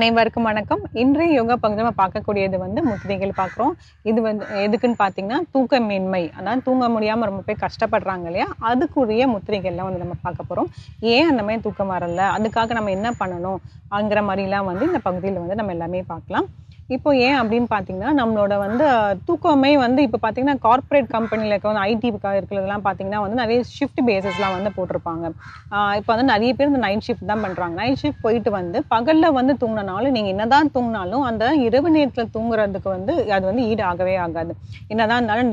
அனைவருக்கும் வணக்கம். இன்றைய யோகா பகுதியில் நம்ம பார்க்கக்கூடியது வந்து முத்திரைகள் பார்க்குறோம். இது வந்து எதுக்குன்னு பார்த்தீங்கன்னா தூக்கமின்மை. அதாவது தூங்க முடியாமல் ரொம்ப போய் கஷ்டப்படுறாங்க இல்லையா? அதுக்குரிய முத்திரைகள்லாம் வந்து நம்ம பார்க்க போகிறோம் ஏன் அந்த மாதிரி தூக்கம் வரல? அதுக்காக நம்ம என்ன பண்ணணும்? அங்கிற மாதிரிலாம் வந்து இந்த பகுதியில் வந்து நம்ம எல்லாமே பார்க்கலாம். இப்போ ஏன் அப்படின்னு பார்த்தீங்கன்னா நம்மளோட வந்து தூக்கமே வந்து இப்போ பார்த்தீங்கன்னா கார்ப்பரேட் கம்பெனியில் இருக்க வந்து ஐடி இருக்கிறதெல்லாம் பார்த்தீங்கன்னா வந்து நிறைய ஷிஃப்ட் பேசஸ்லாம் வந்து போட்டிருப்பாங்க. இப்போ வந்து நிறைய பேர் இந்த நைட் ஷிஃப்ட் தான் பண்ணுறாங்க நைட் ஷிஃப்ட் போயிட்டு வந்து பகலில் வந்து தூங்கினாலும் நீங்கள் என்னதான் தூங்கினாலும் அந்த இரவு நேரத்தில் தூங்குறதுக்கு வந்து அது வந்து ஈடு ஆகவே ஆகாது. என்னதான் இருந்தாலும்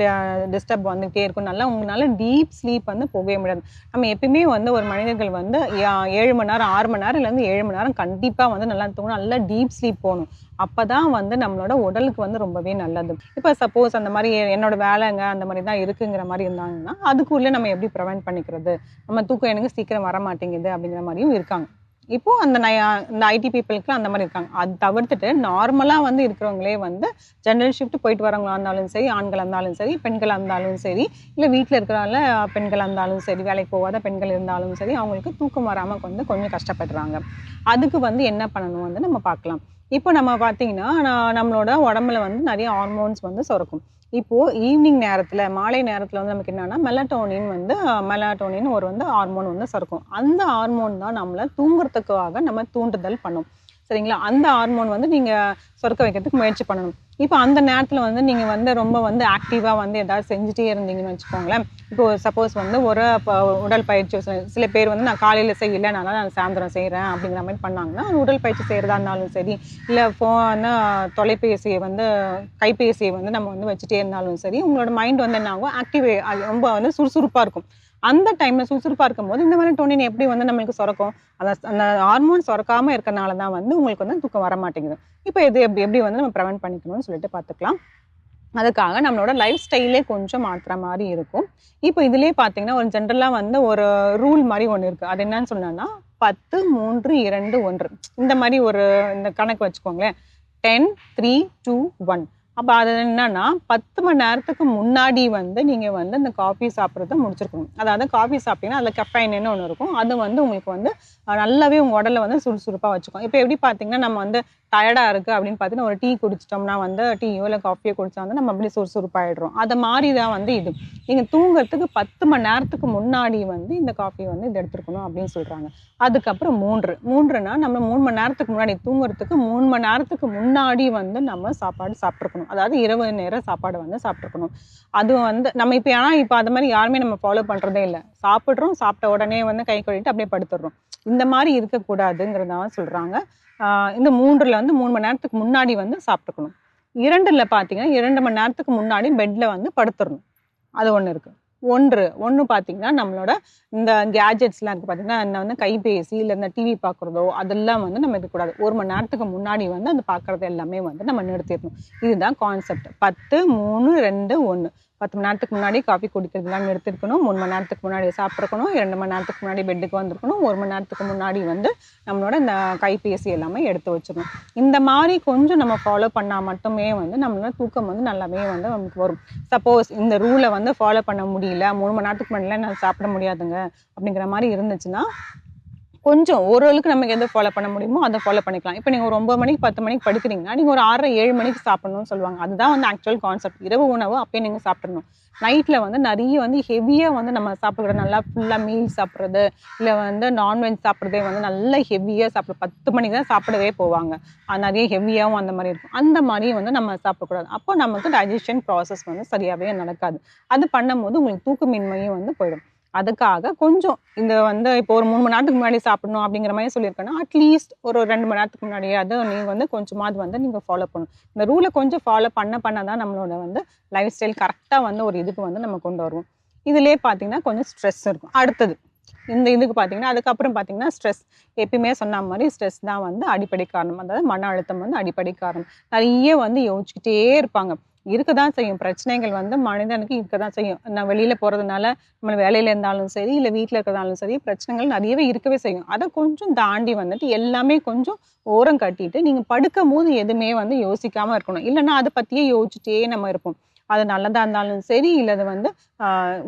டிஸ்டர்ப் வந்துகிட்டே இருக்கும். நல்லா உங்களால் டீப் ஸ்லீப் வந்து போகவே முடியாது. நம்ம எப்பயுமே வந்து ஒரு மனிதர்கள் வந்து ஏழு மணி நேரம் ஆறு மணி நேரம் இல்லைருந்து ஏழு மணி நேரம் கண்டிப்பாக வந்து நல்லா தூங்கணும். நல்லா டீப் ஸ்லீப் போகணும். அப்போ தான் வந்து நம்மளோட உடலுக்கு வந்து ரொம்பவே நல்லது. இப்போ சப்போஸ் அந்த மாதிரி என்னோட வேலைங்க அந்த மாதிரி தான் இருக்குங்கிற மாதிரி இருந்தாங்கன்னா அதுக்குள்ளே நம்ம எப்படி ப்ரிவெண்ட் பண்ணிக்கிறது? நம்ம தூக்கம் எனக்கு சீக்கிரம் வர மாட்டேங்குது அப்படிங்கிற மாதிரியும் இருக்காங்க. இப்போ அந்த நய- இந்த ஐடி பீப்புளுக்கு அந்த மாதிரி இருக்காங்க. அது தவிர்த்துட்டு நார்மலாக வந்து இருக்கிறவங்களே வந்து ஜென்ரல் ஷிஃப்ட் போயிட்டு வரவங்களா இருந்தாலும் சரி ஆண்களாக இருந்தாலும் சரி பெண்களாக இருந்தாலும் சரி இல்லை வீட்டில் இருக்கிறனால பெண்களாக இருந்தாலும் சரி வேலைக்கு போகாத பெண்கள் இருந்தாலும் சரி அவங்களுக்கு தூக்கம் வராமல் வந்து கொஞ்சம் கஷ்டப்படுறாங்க. அதுக்கு வந்து என்ன பண்ணணும் வந்து நம்ம பார்க்கலாம். இப்போ நம்ம பார்த்தீங்கன்னா நான் நம்மளோட உடம்புல வந்து நிறைய ஹார்மோன்ஸ் வந்து சுரக்கும். இப்போது ஈவினிங் நேரத்தில் மாலை நேரத்தில் வந்து நமக்கு என்னென்னா மெலட்டோனின் வந்து மெலட்டோனின் ஒரு வந்து ஹார்மோன் வந்து சுரக்கும் அந்த ஹார்மோன் தான் நம்மளை தூங்குறதுக்காக நம்ம தூண்டுதல் பண்ணும். சரிங்களா? அந்த ஹார்மோன் வந்து நீங்கள் சுரக்க வைக்கிறதுக்கு முயற்சி பண்ணணும். இப்போ அந்த நேரத்தில் வந்து நீங்கள் வந்து ரொம்ப வந்து ஆக்டிவாக வந்து ஏதாவது செஞ்சுட்டே இருந்தீங்கன்னு வச்சுக்கோங்களேன். இப்போ சப்போஸ் வந்து ஒரு உடல் பயிற்சி சில- பேர் வந்து நான் காலையில் செய்யல நான் நான் சாயந்தரம் செய்கிறேன் அப்படிங்கிற மாதிரி பண்ணாங்கன்னா உடல் பயிற்சி செய்கிறதா இருந்தாலும் சரி இல்லை ஃபோன் தொலைபேசியை வந்து கைபேசியை வந்து நம்ம வந்து வச்சுட்டே இருந்தாலும் சரி உங்களோட மைண்ட் வந்து என்ன ஆகும்? ஆக்டிவே ரொம்ப வந்து சுறுசுறுப்பாக இருக்கும். அந்த டைம்ல சுறுசுறுப்பா இருக்கும்போது இந்த மாதிரி டோனின் எப்படி வந்து நம்மளுக்கு சுரக்கும்? அந்த அந்த ஹார்மோன் சுரக்காம இருக்கறனால தான் வந்து உங்களுக்கு வந்து தூக்கம் வர மாட்டேங்குது இப்போ இது எப்படி எப்படி வந்து நம்ம ப்ரிவென்ட் பண்ணிக்கணும்னு சொல்லிட்டு பார்த்துக்கலாம். அதுக்காக நம்மளோட லைஃப் ஸ்டைலே கொஞ்சம் மாற்றுற மாதிரி இருக்கும். இப்போ இதுலேயே பார்த்தீங்கன்னா ஒரு ஜென்ரலாக வந்து ஒரு ரூல் மாதிரி ஒன்று இருக்குது அது என்னன்னு சொன்னோன்னா பத்து மூன்று இரண்டு ஒன்று. இந்த மாதிரி ஒரு இந்த கணக்கு வச்சுக்கோங்களேன். டென் த்ரீ டூ ஒன் அப்போ அது என்னன்னா பத்து மணி நேரத்துக்கு முன்னாடி வந்து நீங்கள் வந்து இந்த காஃபி சாப்பிட்றத முடிச்சிருக்கணும். அதாவது காஃபி சாப்பிட்டீங்கன்னா அதில் கஃபைன்னு ஒன்று இருக்கும். அது வந்து உங்களுக்கு வந்து நல்லாவே உங்கள் உடலை வந்து சுறுசுறுப்பாக வச்சுக்கும். இப்போ எப்படி பார்த்தீங்கன்னா நம்ம வந்து டயர்டாக இருக்குது அப்படின்னு பார்த்தீங்கன்னா ஒரு டீ குடிச்சிட்டோம்னா வந்து டீயோ இல்லை காஃபியோ குடிச்சா வந்து நம்ம அப்படி சுறுசுறுப்பாகிடுறோம் அதை மாதிரி தான் வந்து இது. நீங்கள் தூங்குறதுக்கு பத்து மணி நேரத்துக்கு முன்னாடி வந்து இந்த காஃபி வந்து இது எடுத்துருக்கணும் அப்படின்னு சொல்கிறாங்க அதுக்கப்புறம் மூன்று. மூன்றுனா நம்ம மூணு மணி நேரத்துக்கு முன்னாடி தூங்குறதுக்கு மூணு மணி நேரத்துக்கு முன்னாடி வந்து நம்ம சாப்பாடு சாப்பிட்ருக்கணும் அதாவது இரவு நேர சாப்பாடு வந்து சாப்பிட்ருக்கணும் அது வந்து நம்ம இப்போ ஏன்னா இப்போ அது மாதிரி யாருமே நம்ம ஃபாலோ பண்ணுறதே இல்லை. சாப்பிட்றோம் சாப்பிட்ட உடனே வந்து கை கழுவிட்டு அப்படியே படுத்துடுறோம் இந்த மாதிரி இருக்கக்கூடாதுங்கிறதான் சொல்கிறாங்க இந்த மூன்றில் வந்து மூணு மணி நேரத்துக்கு முன்னாடி வந்து சாப்பிட்டுக்கணும். இரண்டில் பார்த்தீங்கன்னா இரண்டு மணி நேரத்துக்கு முன்னாடி பெட்டில் வந்து படுத்துடணும் அது ஒன்று இருக்குது ஒன்று ஒன்று பார்த்தீங்கன்னா நம்மளோட இந்த கேஜெட்ஸ்லாம் இருக்குது பார்த்தீங்கன்னா இந்த வந்து கைபேசி இல்லை இந்த டிவி பார்க்குறதோ அதெல்லாம் வந்து நம்ம இருக்கக்கூடாது ஒரு மணி நேரத்துக்கு முன்னாடி வந்து அந்த பார்க்குறது எல்லாமே வந்து நம்ம நிறுத்திடணும். இதுதான் கான்செப்ட் பத்து மூணு ரெண்டு ஒன்று பத்து மணி நேரத்துக்கு முன்னாடி காஃபி குடிக்கிறதுலாம் நிறுத்திருக்கணும். மூணு மணி நேரத்துக்கு முன்னாடி சாப்பிட்ருக்கணும் இரண்டு மணி நேரத்துக்கு முன்னாடி பெட்டுக்கு வந்திருக்கணும். ஒரு மணி நேரத்துக்கு முன்னாடி வந்து நம்மளோட இந்த கைபேசி எல்லாமே எடுத்து வச்சிடணும். இந்த மாதிரி கொஞ்சம் நம்ம ஃபாலோ பண்ணால் மட்டுமே வந்து நம்மளோட தூக்கம் வந்து நல்லாவே வந்து நமக்கு வரும். சப்போஸ் இந்த ரூலை வந்து ஃபாலோ பண்ண முடியல. மூணு மணி நேரத்துக்கு முன்னாடிலாம் நான் சாப்பிட முடியாதுங்க. அப்படிங்கிற மாதிரி இருந்துச்சுன்னா கொஞ்சம் ஓரளவுக்கு நமக்கு எதை ஃபாலோ பண்ண முடியுமோ அதை ஃபாலோ பண்ணிக்கலாம். இப்போ நீங்கள் ஒரு ஒன்பது மணிக்கு பத்து மணிக்கு படுக்கிறீங்கன்னா நீங்கள் ஒரு ஆறரை ஏழு மணிக்கு சாப்பிடணும்னு சொல்லுவாங்க. அதுதான் வந்து ஆக்சுவல் கான்செப்ட் இரவு உணவு அப்பயே நீங்கள் சாப்பிடணும். நைட்டில் வந்து நிறைய வந்து ஹெவியாக வந்து நம்ம சாப்பிட்ற நல்லா ஃபுல்லாக மீல் சாப்பிட்றது இல்லை வந்து நான்வெஜ் சாப்பிட்றதே வந்து நல்லா ஹெவியாக சாப்பிட பத்து மணிக்கு தான் சாப்பிடவே போவாங்க. நிறைய ஹெவியாகவும் அந்த மாதிரி இருக்கும். அந்த மாதிரி வந்து நம்ம சாப்பிடக்கூடாது. அப்போ நமக்கு டைஜஷன் ப்ராசஸ் வந்து சரியாகவே நடக்காது. அது பண்ணும்போது உங்களுக்கு தூக்கமின்மையும் வந்து போயிடும். அதுக்காக கொஞ்சம் இந்த வந்து இப்போ ஒரு மூணு மணி நேரத்துக்கு முன்னாடி சாப்பிடணும் அப்படிங்கிற மாதிரி சொல்லியிருக்கேன்னா அட்லீஸ்ட் ஒரு ரெண்டு மணி நேரத்துக்கு முன்னாடியாவது நீங்கள் வந்து கொஞ்சமாவது வந்து நீங்கள் ஃபாலோ பண்ணணும். இந்த ரூலை கொஞ்சம் ஃபாலோ பண்ண பண்ண தான் நம்மளோட வந்து லைஃப் ஸ்டைல் கரெக்டாக வந்து ஒரு இதுக்கு வந்து நம்ம கொண்டு வருவோம். இதுலேயே பார்த்தீங்கன்னா கொஞ்சம் ஸ்ட்ரெஸ் இருக்கும். அடுத்தது இந்த இதுக்கு பார்த்தீங்கன்னா அதுக்கப்புறம் பார்த்தீங்கன்னா ஸ்ட்ரெஸ் எப்பயுமே சொன்ன மாதிரி ஸ்ட்ரெஸ் தான் வந்து அடிப்படை காரணம். அதாவது மன அழுத்தம் வந்து அடிப்படை காரணம். நிறைய வந்து யோசிச்சுக்கிட்டே இருப்பாங்க. இருக்க தான் செய்யும். பிரச்சனைகள் வந்து மனிதனுக்கு இருக்க தான் செய்யும். நான் வெளியில் போகிறதுனால நம்ம வேலையில் இருந்தாலும் சரி இல்லை வீட்டில் இருக்கிறதாலும் சரி பிரச்சனைகள் நிறையவே இருக்கவே செய்யும். அதை கொஞ்சம் தாண்டி வந்துட்டு எல்லாமே கொஞ்சம் ஓரம் கட்டிட்டு நீங்கள் படுக்கும் போது எதுவுமே வந்து யோசிக்காமல் இருக்கணும். இல்லைன்னா அதை பற்றியே யோசிச்சுட்டே நம்ம இருப்போம். அது நல்லதாக இருந்தாலும் சரி இல்லை அது வந்து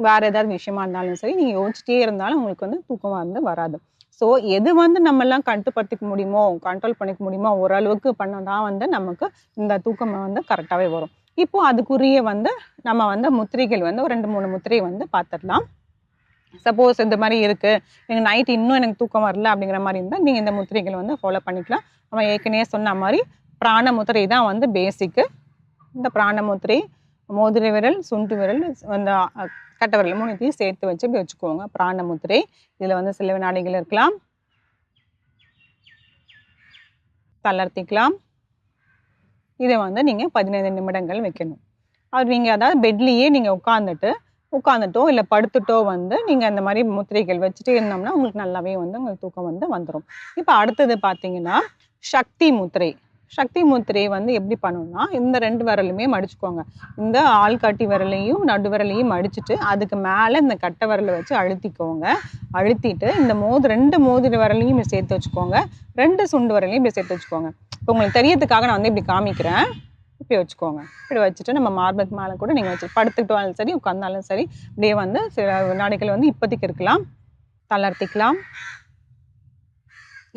வேறு ஏதாவது விஷயமா இருந்தாலும் சரி நீங்கள் யோசிச்சுட்டே இருந்தாலும் உங்களுக்கு வந்து தூக்கம் வந்து வராது. ஸோ எது வந்து நம்மலாம் கட்டுப்படுத்திக்க முடியுமோ கண்ட்ரோல் பண்ணிக்க முடியுமோ ஓரளவுக்கு பண்ணால் வந்து நமக்கு இந்த தூக்கம் வந்து கரெக்டாகவே வரும். இப்போ அதுக்குரிய வந்து நம்ம வந்து முத்திரைகள் வந்து ஒரு ரெண்டு மூணு முத்திரை வந்து பார்த்துடலாம். சப்போஸ் இந்த மாதிரி இருக்குது எனக்கு நைட் இன்னும் எனக்கு தூக்கம் வரல அப்படிங்கிற மாதிரி இருந்தால் நீங்கள் இந்த முத்திரைகள் வந்து ஃபாலோ பண்ணிக்கலாம். நம்ம ஏற்கனவே சொன்ன மாதிரி பிராண முத்திரை தான் வந்து பேசிக்கு இந்த பிராண முத்திரை மோதிரை விரல் சுண்டு விரல் அந்த கட்டை விரல் மூணுத்தையும் சேர்த்து வச்சு இப்படி வச்சுக்கோங்க. பிராண முத்திரை. இதில் வந்து சில வினாடிகள் இருக்கலாம். தளர்த்திக்கலாம். இதை வந்து நீங்கள் பதினைந்து நிமிடங்கள் வைக்கணும். அது நீங்கள் அதாவது பெட்லேயே நீங்கள் உட்காந்துட்டு உட்காந்துட்டோ இல்லை படுத்துட்டோ வந்து நீங்கள் அந்த மாதிரி முத்திரைகள் வச்சுட்டு இருந்தோம்னா உங்களுக்கு நல்லாவே வந்து உங்களுக்கு தூக்கம் வந்து வந்துடும் இப்போ அடுத்தது பார்த்தீங்கன்னா சக்தி முத்திரை. சக்தி முத்திரை வந்து எப்படி பண்ணணும்னா இந்த ரெண்டு விரலுமே மடிச்சுக்கோங்க. இந்த ஆள்காட்டி விரலையும் நடு விரலையும் மடிச்சுட்டு அதுக்கு மேலே இந்த கட்டை விரலை வச்சு அழுத்திக்கோங்க. அழுத்திட்டு இந்த மோது ரெண்டு மோதிர விரலையும் இப்படி சேர்த்து வச்சுக்கோங்க. ரெண்டு சுண்டு விரலையும் இப்படி சேர்த்து வச்சுக்கோங்க. இப்போ உங்களுக்கு தெரியறதுக்காக நான் வந்து இப்படி காமிக்கிறேன். இப்படி வச்சுக்கோங்க. இப்படி வச்சுட்டு நம்ம மார்புக்கு மேலே கூட நீங்கள் வச்சு படுத்துக்கிட்டாலும் சரி உட்காந்தாலும் சரி இப்படியே வந்து சில வினாடிகள் வந்து இப்போதைக்கு இருக்கலாம். தளர்த்திக்கலாம்.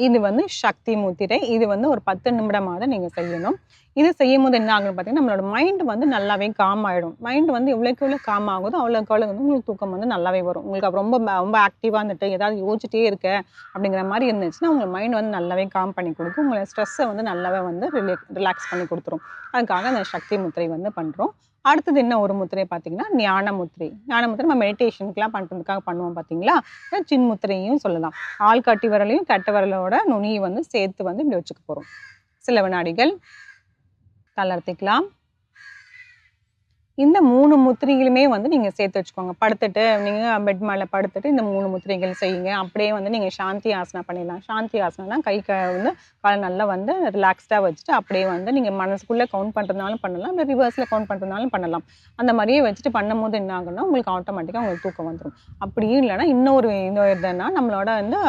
இது வந்து சக்தி முத்திரை. இது வந்து ஒரு பத்து நிமிடமாக நீங்கள் செய்யணும். இது செய்யும் போது என்ன ஆகுன்னு பார்த்தீங்கன்னா நம்மளோட மைண்ட் வந்து நல்லாவே காம் ஆகிடும் மைண்ட் வந்து எவ்வளோக்கு எவ்வளோ காம் ஆகுதோ அவ்வளோக்கு அவ்வளோ வந்து உங்களுக்கு தூக்கம் வந்து நல்லாவே வரும். உங்களுக்கு ரொம்ப ரொம்ப ஆக்டிவாக இருந்துட்டு ஏதாவது யோசிச்சிட்டே இருக்க அப்படிங்கிற மாதிரி இருந்துச்சுன்னா உங்கள் மைண்ட் வந்து நல்லாவே காம் பண்ணி கொடுக்கும். உங்களை ஸ்ட்ரெஸ்ஸை வந்து நல்லாவே வந்து ரிலே ரிலாக்ஸ் பண்ணி கொடுத்துரும். அதுக்காக அந்த சக்தி முத்திரை வந்து பண்ணுறோம் அடுத்தது என்ன ஒரு முத்திரை பார்த்தீங்கன்னா ஞான முத்திரை. ஞான முத்திரை நம்ம மெடிடேஷனுக்குலாம் பண்ணுறதுக்காக பண்ணுவோம் பார்த்தீங்களா? சின் முத்திரையும் சொல்லலாம். ஆள்காட்டி விரலையும் கட்ட விரலோட நுனியை வந்து சேர்த்து வந்து இப்படி வச்சுக்க போகிறோம் சில வினாடிகள் தளர்த்திக்கலாம். இந்த மூணு முத்திரைகளுமே வந்து நீங்கள் சேர்த்து வச்சுக்கோங்க. படுத்துட்டு நீங்கள் பெட் மேலே படுத்துட்டு இந்த மூணு முத்திரைகள் செய்யுங்க. அப்படியே வந்து நீங்கள் சாந்தி ஆசனா பண்ணிடலாம். சாந்தி ஆசனம்னா கை க வந்து காலை நல்லா வந்து ரிலாக்ஸ்டாக வச்சுட்டு அப்படியே வந்து நீங்கள் மனசுக்குள்ளே கவுண்ட் பண்ணுறதுனாலும் பண்ணலாம். இல்லை ரிவர்ஸில் கவுண்ட் பண்ணுறதுனாலும் பண்ணலாம். அந்த மாதிரியே வச்சுட்டு பண்ணும்போது என்ன ஆகும்னா உங்களுக்கு ஆட்டோமேட்டிக்காக உங்களுக்கு தூக்கம் வந்துடும் அப்படியும் இல்லைன்னா இன்னொரு இன்னொரு இதுன்னா நம்மளோட வந்து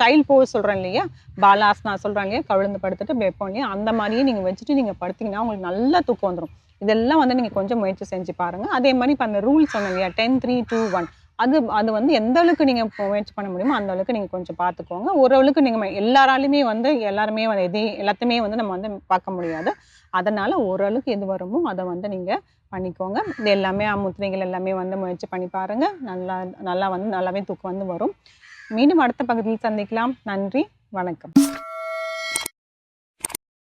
சைல்ட் போஸ் சொல்கிறோம் இல்லையா? பாலாசனா சொல்கிறாங்க இல்லையா? கவிழ்ந்து படுத்துட்டு வைப்போம் இல்லையா அந்த மாதிரியே நீங்கள் வச்சுட்டு நீங்கள் படுத்திங்கன்னா உங்களுக்கு நல்லா தூக்கம் வந்துடும் இதெல்லாம் வந்து நீங்கள் கொஞ்சம் முயற்சி செஞ்சு பாருங்கள் அதே மாதிரி இப்போ அந்த ரூல் சொன்னேன் இல்லையா? டென் த்ரீ டூ ஒன் அது அது வந்து எந்த அளவுக்கு நீங்கள் முயற்சி பண்ண முடியுமோ அந்த அளவுக்கு நீங்கள் கொஞ்சம் பார்த்துக்கோங்க ஓரளவுக்கு நீங்கள் எல்லாராலையுமே வந்து எல்லாருமே வந்து எது எல்லாத்தையுமே வந்து நம்ம வந்து பார்க்க முடியாது. அதனால் ஓரளவுக்கு எது வருமோ அதை வந்து நீங்கள் பண்ணிக்கோங்க. இது எல்லாமே முத்திரைகள் எல்லாமே வந்து முயற்சி பண்ணி பாருங்கள் நல்லா நல்லா வந்து நல்லாவே தூக்கம் வந்து வரும். மீண்டும் அடுத்த பகுதியில் சந்திக்கலாம். நன்றி. வணக்கம்.